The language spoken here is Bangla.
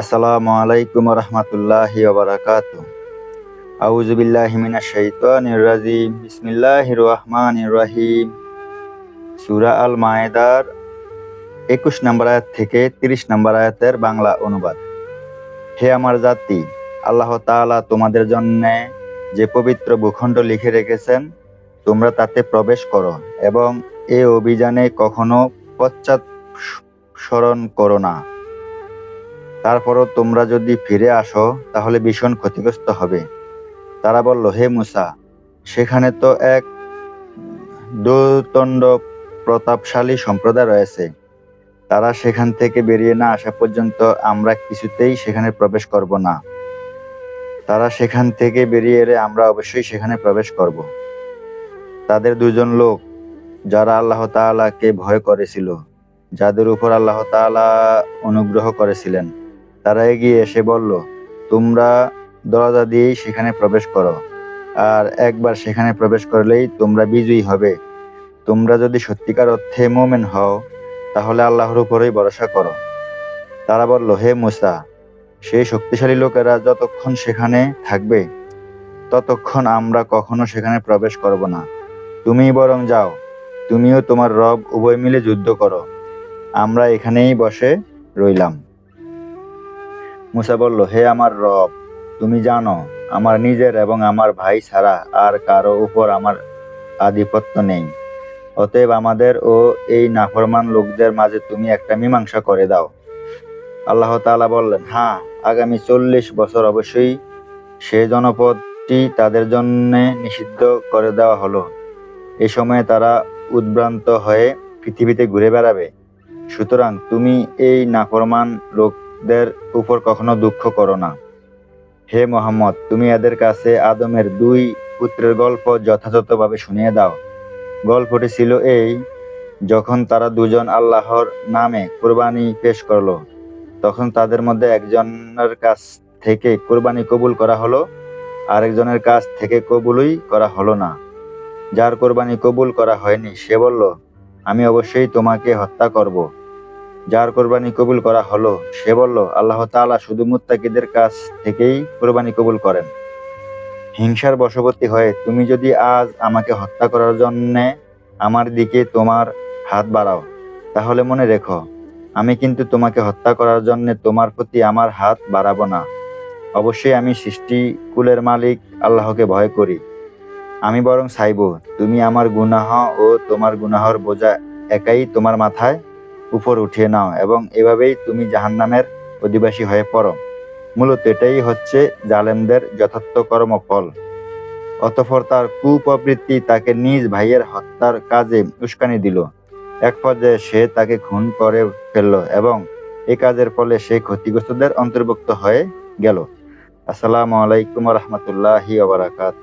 আসসালামু আলাইকুম রহমতুল্লাহি ওবরাকাত আউজুবিল্লাহি মিনাশ রাজিম। বিসমিল্লাহির রহমানির রহিম। সূরা আল মায়েদার একুশ নম্বর আয়াত থেকে তিরিশ নম্বর আয়াতের বাংলা অনুবাদ। হে আমার জাতি, আল্লাহ তাআলা তোমাদের জন্য যে পবিত্র ভূখণ্ড লিখে রেখেছেন, তোমরা তাতে প্রবেশ করো এবং এ অভিযানে কখনো পশ্চাৎ স্মরণ করো না। তারপরও তোমরা যদি ফিরে আসো, তাহলে ভীষণ ক্ষতিগ্রস্ত হবে। তারা বলল, হে মুসা, সেখানে তো এক দোতণ্ড প্রতাপশালী সম্প্রদায় রয়েছে। তারা সেখান থেকে বেরিয়ে না আসা পর্যন্ত আমরা কিছুতেই সেখানে প্রবেশ করব না। তারা সেখান থেকে বেরিয়ে এলে আমরা অবশ্যই সেখানে প্রবেশ করব। তাদের দুজন লোক, যারা আল্লাহ তাআলাকে ভয় করেছিল, যাদের উপর আল্লাহ তাআলা অনুগ্রহ করেছিলেন তারা এগিয়ে এসে বলল, তোমরা দরজা দিয়েই সেখানে প্রবেশ করো, আর একবার সেখানে প্রবেশ করলেই তোমরা বিজয়ী হবে। তোমরা যদি সত্যিকার অর্থে মোমেন হও, তাহলে আল্লাহর উপরেই ভরসা করো। তারা বলল, হে মুসা সেই শক্তিশালী লোকেরা যতক্ষণ সেখানে থাকবে, ততক্ষণ আমরা কখনো সেখানে প্রবেশ করব না। তুমি বরং যাও, তুমিও তোমার রব উভয় মিলে যুদ্ধ করো। আমরা এখানেই বসে রইলাম। মুসা বলল, হে আমার রব, তুমি জানো, আমার নিজের এবং আমার ভাই ছাড়া আর কারও উপর আমার আধিপত্য নেই। অতএব আমাদের ও এই নাফরমান লোকদের মাঝে তুমি একটা মীমাংসা করে দাও। আল্লাহ তাআলা বললেন হ্যাঁ আগামী চল্লিশ বছর অবশ্যই সে জনপদটি তাদের জন্য নিষিদ্ধ করে দেওয়া হলো। এ সময়ে তারা উদ্ভ্রান্ত হয়ে পৃথিবীতে ঘুরে বেড়াবে। সুতরাং তুমি এই নাফরমান লোকদের উপর কখনো দুঃখ করো না। হে মোহাম্মদ, তুমি এদের কাছে আদমের দুই পুত্রের গল্প যথাযথভাবে শুনিয়ে দাও। গল্পটি ছিল এই, যখন তারা দুজন আল্লাহর নামে কোরবানি পেশ করল, তখন তাদের মধ্যে একজনের কাছ থেকে কোরবানি কবুল করা হলো, আরেকজনের কাছ থেকে কবুলই করা হলো না। যার কোরবানি কবুল করা হয়নি, সে বলল, আমি অবশ্যই তোমাকে হত্যা করব। যার কোরবানি কবুল করা হলো, সে বলল, আল্লাহ তাআলা শুধু মুত্তাকিদের কাছ থেকেই কোরবানি কবুল করেন। হিংসার বশবর্তী হয়ে তুমি যদি আজ আমাকে হত্যা করার জন্য আমার দিকে তোমার হাত বাড়াও, তাহলে মনে রেখো, আমি কিন্তু তোমাকে হত্যা করার জন্য তোমার প্রতি আমার হাত বাড়াবো না। অবশ্যই আমি সৃষ্টি কুলের মালিক আল্লাহকে ভয় করি। আমি বরং চাইব, তুমি আমার গুনাহ ও তোমার গুনাহর বোঝা একাই তোমার মাথায় উপর উঠিয়ে নাও এবং এভাবেই তুমি জাহান্নামের অধিবাসী হয়ে পড়ো। মূলত এটাই হচ্ছে জালেমদের যথার্থ কর্মফল। অতঃপর তার কুপ্রবৃত্তি তাকে নিজ ভাইয়ের হত্যার কাজে উস্কানি দিল। এক পর্যায়ে সে তাকে খুন করে ফেলল এবং এ কাজের ফলে সে ক্ষতিগ্রস্তদের অন্তর্ভুক্ত হয়ে গেল। আসসালামু আলাইকুম রহমতুল্লাহি ওবরাকাত